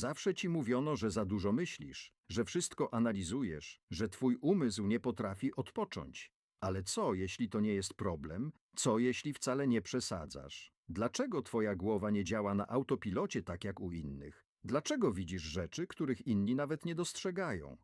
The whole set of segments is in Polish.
Zawsze ci mówiono, że za dużo myślisz, że wszystko analizujesz, że twój umysł nie potrafi odpocząć. Ale co, jeśli to nie jest problem? Co, jeśli wcale nie przesadzasz? Dlaczego twoja głowa nie działa na autopilocie tak jak u innych? Dlaczego widzisz rzeczy, których inni nawet nie dostrzegają?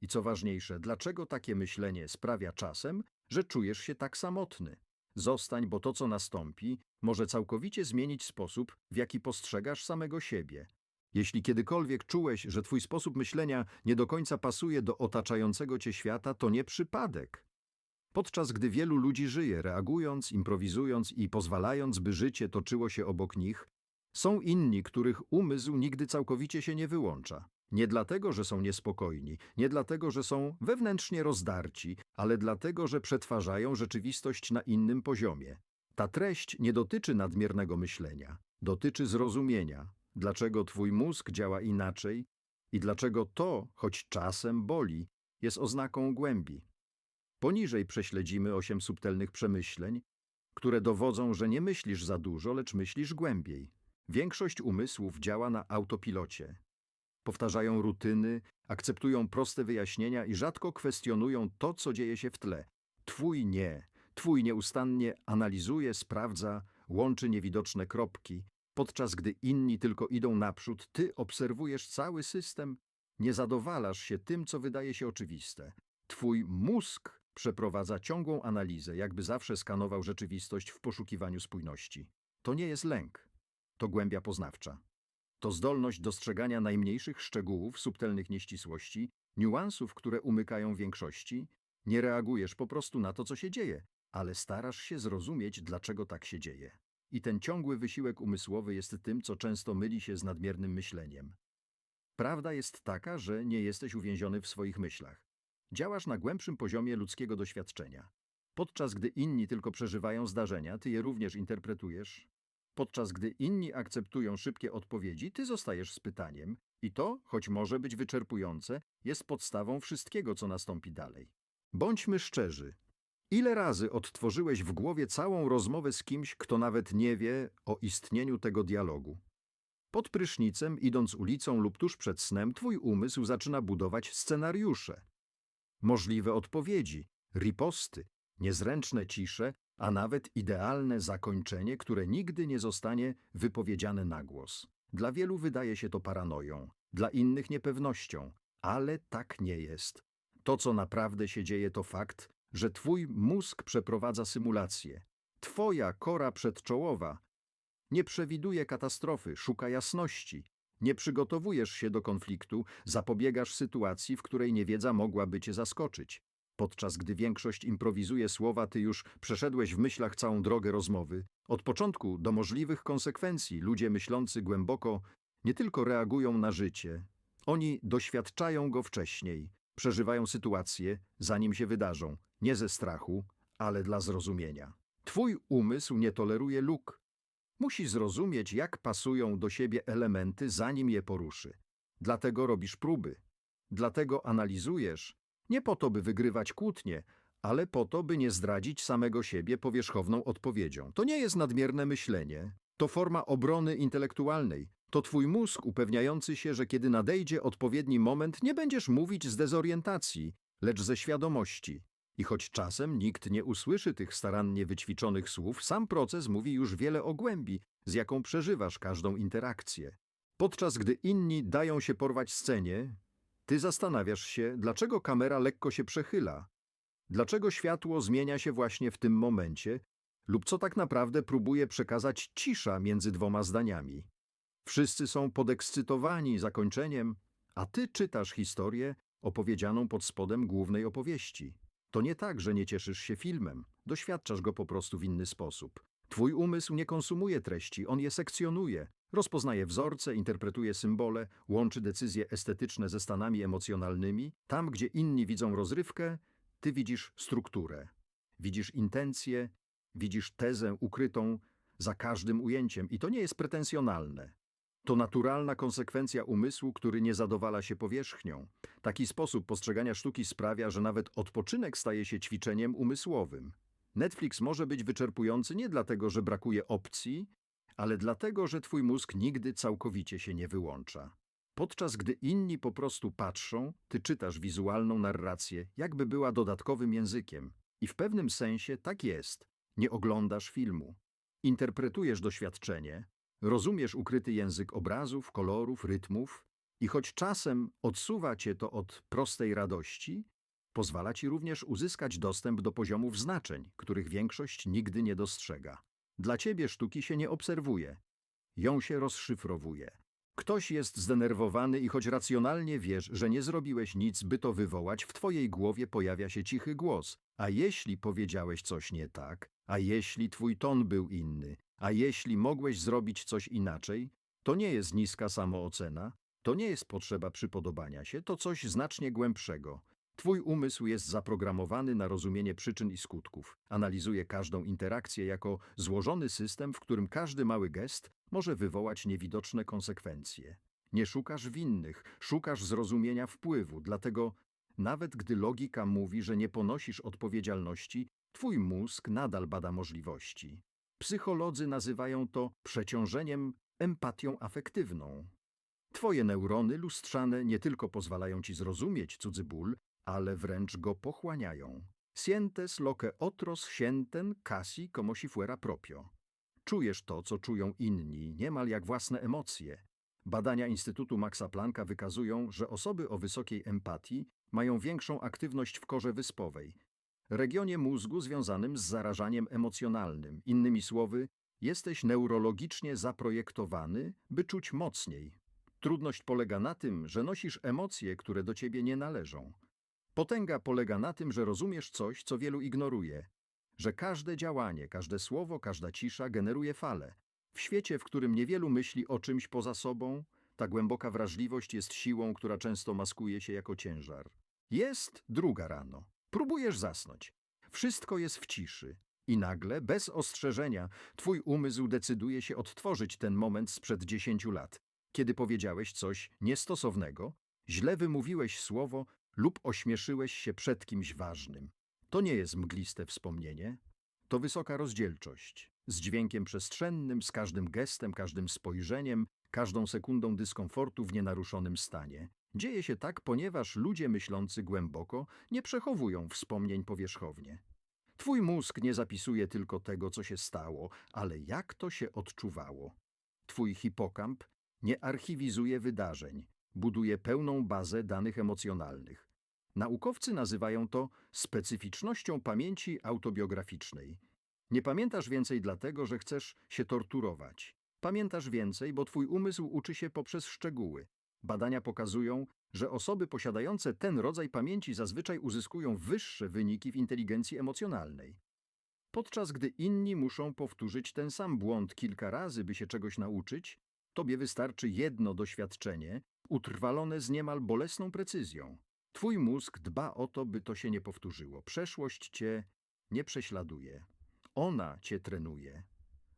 I co ważniejsze, dlaczego takie myślenie sprawia czasem, że czujesz się tak samotny? Zostań, bo to, co nastąpi, może całkowicie zmienić sposób, w jaki postrzegasz samego siebie. Jeśli kiedykolwiek czułeś, że twój sposób myślenia nie do końca pasuje do otaczającego cię świata, to nie przypadek. Podczas gdy wielu ludzi żyje, reagując, improwizując i pozwalając, by życie toczyło się obok nich, są inni, których umysł nigdy całkowicie się nie wyłącza. Nie dlatego, że są niespokojni, nie dlatego, że są wewnętrznie rozdarci, ale dlatego, że przetwarzają rzeczywistość na innym poziomie. Ta treść nie dotyczy nadmiernego myślenia, dotyczy zrozumienia, dlaczego twój mózg działa inaczej i dlaczego to, choć czasem boli, jest oznaką głębi. Poniżej prześledzimy osiem subtelnych przemyśleń, które dowodzą, że nie myślisz za dużo, lecz myślisz głębiej. Większość umysłów działa na autopilocie. Powtarzają rutyny, akceptują proste wyjaśnienia i rzadko kwestionują to, co dzieje się w tle. Twój nie, twój nieustannie analizuje, sprawdza, łączy niewidoczne kropki, podczas gdy inni tylko idą naprzód, ty obserwujesz cały system, nie zadowalasz się tym, co wydaje się oczywiste. Twój mózg przeprowadza ciągłą analizę, jakby zawsze skanował rzeczywistość w poszukiwaniu spójności. To nie jest lęk, to głębia poznawcza. To zdolność dostrzegania najmniejszych szczegółów, subtelnych nieścisłości, niuansów, które umykają większości. Nie reagujesz po prostu na to, co się dzieje, ale starasz się zrozumieć, dlaczego tak się dzieje. I ten ciągły wysiłek umysłowy jest tym, co często myli się z nadmiernym myśleniem. Prawda jest taka, że nie jesteś uwięziony w swoich myślach. Działasz na głębszym poziomie ludzkiego doświadczenia. Podczas gdy inni tylko przeżywają zdarzenia, ty je również interpretujesz. Podczas gdy inni akceptują szybkie odpowiedzi, ty zostajesz z pytaniem i to, choć może być wyczerpujące, jest podstawą wszystkiego, co nastąpi dalej. Bądźmy szczerzy. Ile razy odtworzyłeś w głowie całą rozmowę z kimś, kto nawet nie wie o istnieniu tego dialogu? Pod prysznicem, idąc ulicą lub tuż przed snem, twój umysł zaczyna budować scenariusze. Możliwe odpowiedzi, riposty, niezręczne cisze, a nawet idealne zakończenie, które nigdy nie zostanie wypowiedziane na głos. Dla wielu wydaje się to paranoją, dla innych niepewnością, ale tak nie jest. To, co naprawdę się dzieje, to fakt, że twój mózg przeprowadza symulację. Twoja kora przedczołowa nie przewiduje katastrofy, szuka jasności. Nie przygotowujesz się do konfliktu, zapobiegasz sytuacji, w której niewiedza mogłaby cię zaskoczyć. Podczas gdy większość improwizuje słowa, ty już przeszedłeś w myślach całą drogę rozmowy. Od początku do możliwych konsekwencji ludzie myślący głęboko nie tylko reagują na życie, oni doświadczają go wcześniej, przeżywają sytuacje, zanim się wydarzą, nie ze strachu, ale dla zrozumienia. Twój umysł nie toleruje luk. Musi zrozumieć, jak pasują do siebie elementy, zanim je poruszy. Dlatego robisz próby. Dlatego analizujesz, nie po to, by wygrywać kłótnie, ale po to, by nie zdradzić samego siebie powierzchowną odpowiedzią. To nie jest nadmierne myślenie, to forma obrony intelektualnej. To twój mózg upewniający się, że kiedy nadejdzie odpowiedni moment, nie będziesz mówić z dezorientacji, lecz ze świadomości. I choć czasem nikt nie usłyszy tych starannie wyćwiczonych słów, sam proces mówi już wiele o głębi, z jaką przeżywasz każdą interakcję. Podczas gdy inni dają się porwać scenie, ty zastanawiasz się, dlaczego kamera lekko się przechyla, dlaczego światło zmienia się właśnie w tym momencie lub co tak naprawdę próbuje przekazać cisza między dwoma zdaniami. Wszyscy są podekscytowani zakończeniem, a ty czytasz historię opowiedzianą pod spodem głównej opowieści. To nie tak, że nie cieszysz się filmem, doświadczasz go po prostu w inny sposób. Twój umysł nie konsumuje treści, on je sekcjonuje, rozpoznaje wzorce, interpretuje symbole, łączy decyzje estetyczne ze stanami emocjonalnymi. Tam, gdzie inni widzą rozrywkę, ty widzisz strukturę. Widzisz intencję, widzisz tezę ukrytą za każdym ujęciem i to nie jest pretensjonalne. To naturalna konsekwencja umysłu, który nie zadowala się powierzchnią. Taki sposób postrzegania sztuki sprawia, że nawet odpoczynek staje się ćwiczeniem umysłowym. Netflix może być wyczerpujący nie dlatego, że brakuje opcji, ale dlatego, że twój mózg nigdy całkowicie się nie wyłącza. Podczas gdy inni po prostu patrzą, ty czytasz wizualną narrację, jakby była dodatkowym językiem. I w pewnym sensie tak jest. Nie oglądasz filmu. Interpretujesz doświadczenie, rozumiesz ukryty język obrazów, kolorów, rytmów i choć czasem odsuwa cię to od prostej radości, pozwala ci również uzyskać dostęp do poziomów znaczeń, których większość nigdy nie dostrzega. Dla ciebie sztuki się nie obserwuje, ją się rozszyfrowuje. Ktoś jest zdenerwowany i choć racjonalnie wiesz, że nie zrobiłeś nic, by to wywołać, w twojej głowie pojawia się cichy głos. A jeśli powiedziałeś coś nie tak, a jeśli twój ton był inny, a jeśli mogłeś zrobić coś inaczej, to nie jest niska samoocena, to nie jest potrzeba przypodobania się, to coś znacznie głębszego. Twój umysł jest zaprogramowany na rozumienie przyczyn i skutków. Analizuje każdą interakcję jako złożony system, w którym każdy mały gest może wywołać niewidoczne konsekwencje. Nie szukasz winnych, szukasz zrozumienia wpływu, dlatego nawet gdy logika mówi, że nie ponosisz odpowiedzialności, twój mózg nadal bada możliwości. Psycholodzy nazywają to przeciążeniem empatią afektywną. Twoje neurony lustrzane nie tylko pozwalają ci zrozumieć cudzy ból, ale wręcz go pochłaniają. Sientes loque otros sienten casi como si fuera proprio. Czujesz to, co czują inni, niemal jak własne emocje. Badania Instytutu Maxa Plancka wykazują, że osoby o wysokiej empatii mają większą aktywność w korze wyspowej, regionie mózgu związanym z zarażaniem emocjonalnym. Innymi słowy, jesteś neurologicznie zaprojektowany, by czuć mocniej. Trudność polega na tym, że nosisz emocje, które do ciebie nie należą. Potęga polega na tym, że rozumiesz coś, co wielu ignoruje, że każde działanie, każde słowo, każda cisza generuje falę. W świecie, w którym niewielu myśli o czymś poza sobą, ta głęboka wrażliwość jest siłą, która często maskuje się jako ciężar. Jest druga rano. Próbujesz zasnąć. Wszystko jest w ciszy. I nagle, bez ostrzeżenia, twój umysł decyduje się odtworzyć ten moment sprzed dziesięciu lat, kiedy powiedziałeś coś niestosownego, źle wymówiłeś słowo lub ośmieszyłeś się przed kimś ważnym. To nie jest mgliste wspomnienie, to wysoka rozdzielczość, z dźwiękiem przestrzennym, z każdym gestem, każdym spojrzeniem, każdą sekundą dyskomfortu w nienaruszonym stanie. Dzieje się tak, ponieważ ludzie myślący głęboko nie przechowują wspomnień powierzchownie. Twój mózg nie zapisuje tylko tego, co się stało, ale jak to się odczuwało. Twój hipokamp nie archiwizuje wydarzeń, buduje pełną bazę danych emocjonalnych. Naukowcy nazywają to specyficznością pamięci autobiograficznej. Nie pamiętasz więcej dlatego, że chcesz się torturować. Pamiętasz więcej, bo twój umysł uczy się poprzez szczegóły. Badania pokazują, że osoby posiadające ten rodzaj pamięci zazwyczaj uzyskują wyższe wyniki w inteligencji emocjonalnej. Podczas gdy inni muszą powtórzyć ten sam błąd kilka razy, by się czegoś nauczyć, tobie wystarczy jedno doświadczenie, utrwalone z niemal bolesną precyzją. Twój mózg dba o to, by to się nie powtórzyło. Przeszłość cię nie prześladuje. Ona cię trenuje.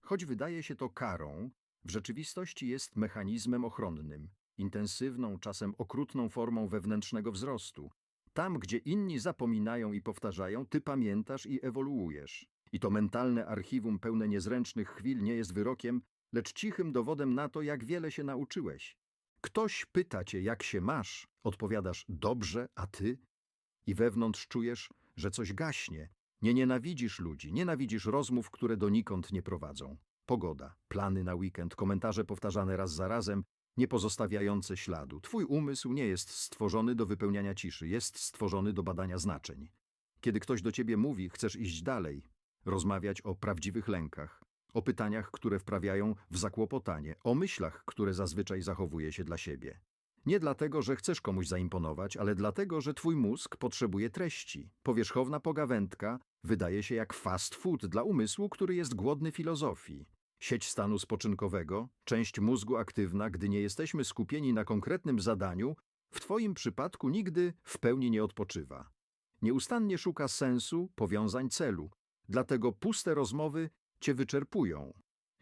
Choć wydaje się to karą, w rzeczywistości jest mechanizmem ochronnym, intensywną, czasem okrutną formą wewnętrznego wzrostu. Tam, gdzie inni zapominają i powtarzają, ty pamiętasz i ewoluujesz. I to mentalne archiwum pełne niezręcznych chwil nie jest wyrokiem, lecz cichym dowodem na to, jak wiele się nauczyłeś. Ktoś pyta cię, jak się masz, odpowiadasz dobrze, a ty? I wewnątrz czujesz, że coś gaśnie. Nie nienawidzisz ludzi, nienawidzisz rozmów, które donikąd nie prowadzą. Pogoda, plany na weekend, komentarze powtarzane raz za razem, nie pozostawiające śladu. Twój umysł nie jest stworzony do wypełniania ciszy, jest stworzony do badania znaczeń. Kiedy ktoś do ciebie mówi, chcesz iść dalej, rozmawiać o prawdziwych lękach, o pytaniach, które wprawiają w zakłopotanie, o myślach, które zazwyczaj zachowuje się dla siebie. Nie dlatego, że chcesz komuś zaimponować, ale dlatego, że twój mózg potrzebuje treści. Powierzchowna pogawędka wydaje się jak fast food dla umysłu, który jest głodny filozofii. Sieć stanu spoczynkowego, część mózgu aktywna, gdy nie jesteśmy skupieni na konkretnym zadaniu, w twoim przypadku nigdy w pełni nie odpoczywa. Nieustannie szuka sensu, powiązań celu, dlatego puste rozmowy cię wyczerpują.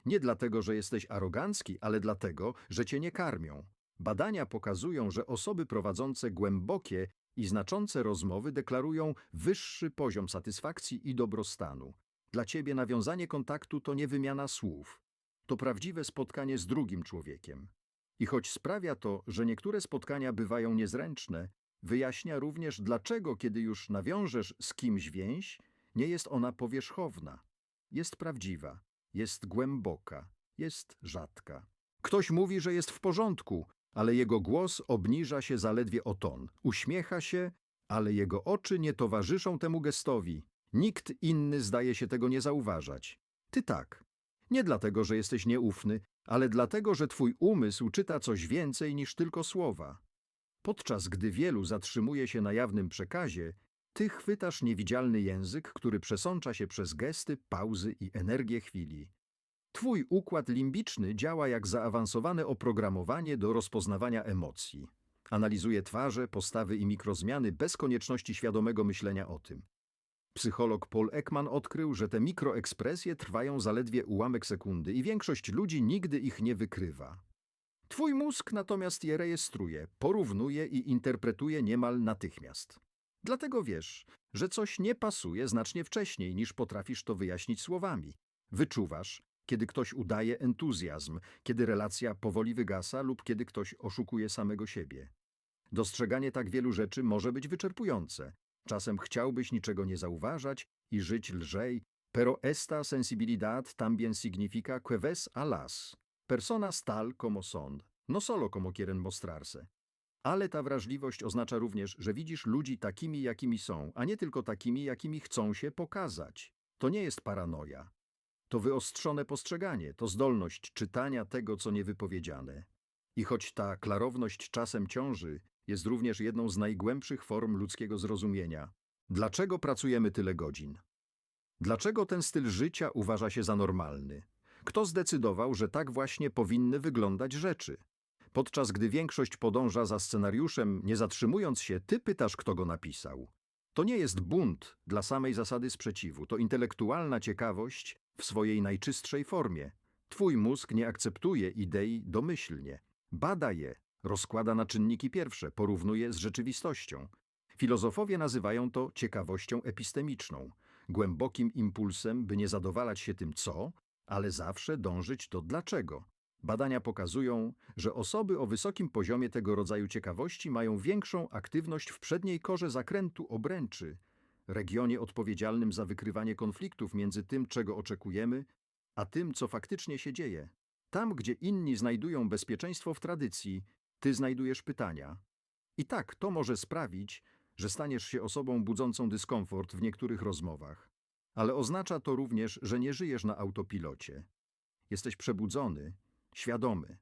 Nie dlatego, że jesteś arogancki, ale dlatego, że cię nie karmią. Badania pokazują, że osoby prowadzące głębokie i znaczące rozmowy deklarują wyższy poziom satysfakcji i dobrostanu. Dla ciebie nawiązanie kontaktu to nie wymiana słów, to prawdziwe spotkanie z drugim człowiekiem. I choć sprawia to, że niektóre spotkania bywają niezręczne, wyjaśnia również, dlaczego, kiedy już nawiążesz z kimś więź, nie jest ona powierzchowna. Jest prawdziwa, jest głęboka, jest rzadka. Ktoś mówi, że jest w porządku, ale jego głos obniża się zaledwie o ton. Uśmiecha się, ale jego oczy nie towarzyszą temu gestowi. Nikt inny zdaje się tego nie zauważać. Ty tak. Nie dlatego, że jesteś nieufny, ale dlatego, że twój umysł czyta coś więcej niż tylko słowa. Podczas gdy wielu zatrzymuje się na jawnym przekazie, ty chwytasz niewidzialny język, który przesącza się przez gesty, pauzy i energię chwili. Twój układ limbiczny działa jak zaawansowane oprogramowanie do rozpoznawania emocji. Analizuje twarze, postawy i mikrozmiany bez konieczności świadomego myślenia o tym. Psycholog Paul Ekman odkrył, że te mikroekspresje trwają zaledwie ułamek sekundy i większość ludzi nigdy ich nie wykrywa. Twój mózg natomiast je rejestruje, porównuje i interpretuje niemal natychmiast. Dlatego wiesz, że coś nie pasuje znacznie wcześniej, niż potrafisz to wyjaśnić słowami. Wyczuwasz, kiedy ktoś udaje entuzjazm, kiedy relacja powoli wygasa lub kiedy ktoś oszukuje samego siebie. Dostrzeganie tak wielu rzeczy może być wyczerpujące. Czasem chciałbyś niczego nie zauważać i żyć lżej, pero esta sensibilidad también significa que ves a las personas tal como son, no solo como quieren mostrarse. Ale ta wrażliwość oznacza również, że widzisz ludzi takimi, jakimi są, a nie tylko takimi, jakimi chcą się pokazać. To nie jest paranoja. To wyostrzone postrzeganie, to zdolność czytania tego, co niewypowiedziane. I choć ta klarowność czasem ciąży, jest również jedną z najgłębszych form ludzkiego zrozumienia. Dlaczego pracujemy tyle godzin? Dlaczego ten styl życia uważa się za normalny? Kto zdecydował, że tak właśnie powinny wyglądać rzeczy? Podczas gdy większość podąża za scenariuszem, nie zatrzymując się, ty pytasz, kto go napisał. To nie jest bunt dla samej zasady sprzeciwu, to intelektualna ciekawość w swojej najczystszej formie. Twój mózg nie akceptuje idei domyślnie. Bada je, rozkłada na czynniki pierwsze, porównuje z rzeczywistością. Filozofowie nazywają to ciekawością epistemiczną, głębokim impulsem, by nie zadowalać się tym co, ale zawsze dążyć do dlaczego. Badania pokazują, że osoby o wysokim poziomie tego rodzaju ciekawości mają większą aktywność w przedniej korze zakrętu obręczy, regionie odpowiedzialnym za wykrywanie konfliktów między tym, czego oczekujemy, a tym, co faktycznie się dzieje. Tam, gdzie inni znajdują bezpieczeństwo w tradycji, ty znajdujesz pytania. I tak to może sprawić, że staniesz się osobą budzącą dyskomfort w niektórych rozmowach. Ale oznacza to również, że nie żyjesz na autopilocie. Jesteś przebudzony, świadomy.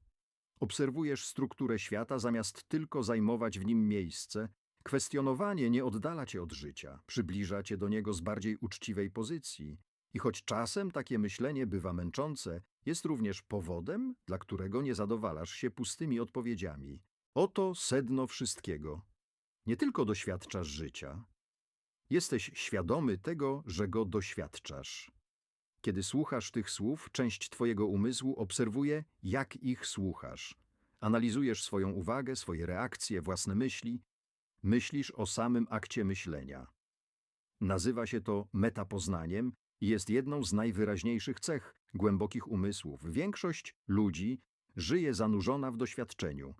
Obserwujesz strukturę świata zamiast tylko zajmować w nim miejsce. Kwestionowanie nie oddala cię od życia, przybliża cię do niego z bardziej uczciwej pozycji. I choć czasem takie myślenie bywa męczące, jest również powodem, dla którego nie zadowalasz się pustymi odpowiedziami. Oto sedno wszystkiego. Nie tylko doświadczasz życia, jesteś świadomy tego, że go doświadczasz. Kiedy słuchasz tych słów, część Twojego umysłu obserwuje, jak ich słuchasz. Analizujesz swoją uwagę, swoje reakcje, własne myśli. Myślisz o samym akcie myślenia. Nazywa się to metapoznaniem jest jedną z najwyraźniejszych cech głębokich umysłów. Większość ludzi żyje zanurzona w doświadczeniu.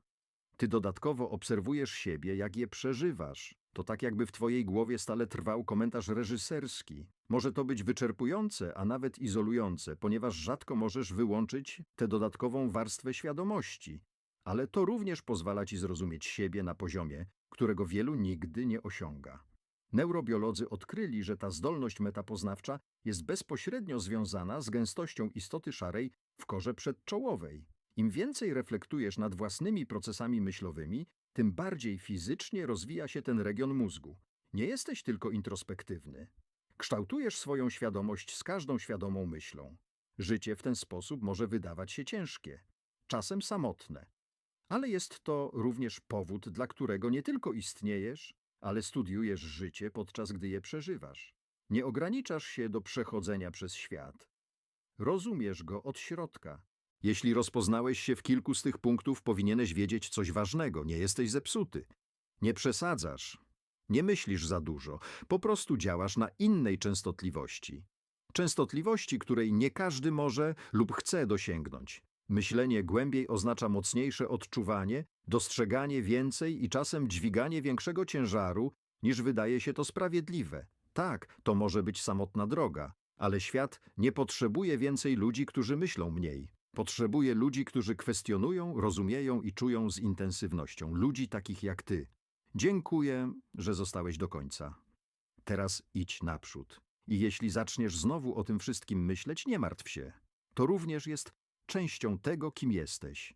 Ty dodatkowo obserwujesz siebie, jak je przeżywasz. To tak jakby w twojej głowie stale trwał komentarz reżyserski. Może to być wyczerpujące, a nawet izolujące, ponieważ rzadko możesz wyłączyć tę dodatkową warstwę świadomości. Ale to również pozwala ci zrozumieć siebie na poziomie, którego wielu nigdy nie osiąga. Neurobiolodzy odkryli, że ta zdolność metapoznawcza jest bezpośrednio związana z gęstością istoty szarej w korze przedczołowej. Im więcej reflektujesz nad własnymi procesami myślowymi, tym bardziej fizycznie rozwija się ten region mózgu. Nie jesteś tylko introspektywny. Kształtujesz swoją świadomość z każdą świadomą myślą. Życie w ten sposób może wydawać się ciężkie, czasem samotne. Ale jest to również powód, dla którego nie tylko istniejesz, ale studiujesz życie, podczas gdy je przeżywasz. Nie ograniczasz się do przechodzenia przez świat. Rozumiesz go od środka. Jeśli rozpoznałeś się w kilku z tych punktów, powinieneś wiedzieć coś ważnego. Nie jesteś zepsuty. Nie przesadzasz. Nie myślisz za dużo. Po prostu działasz na innej częstotliwości. Częstotliwości, której nie każdy może lub chce dosięgnąć. Myślenie głębiej oznacza mocniejsze odczuwanie, dostrzeganie więcej i czasem dźwiganie większego ciężaru, niż wydaje się to sprawiedliwe. Tak, to może być samotna droga, ale świat nie potrzebuje więcej ludzi, którzy myślą mniej. Potrzebuje ludzi, którzy kwestionują, rozumieją i czują z intensywnością. Ludzi takich jak ty. Dziękuję, że zostałeś do końca. Teraz idź naprzód. I jeśli zaczniesz znowu o tym wszystkim myśleć, nie martw się. To również jest częścią tego, kim jesteś.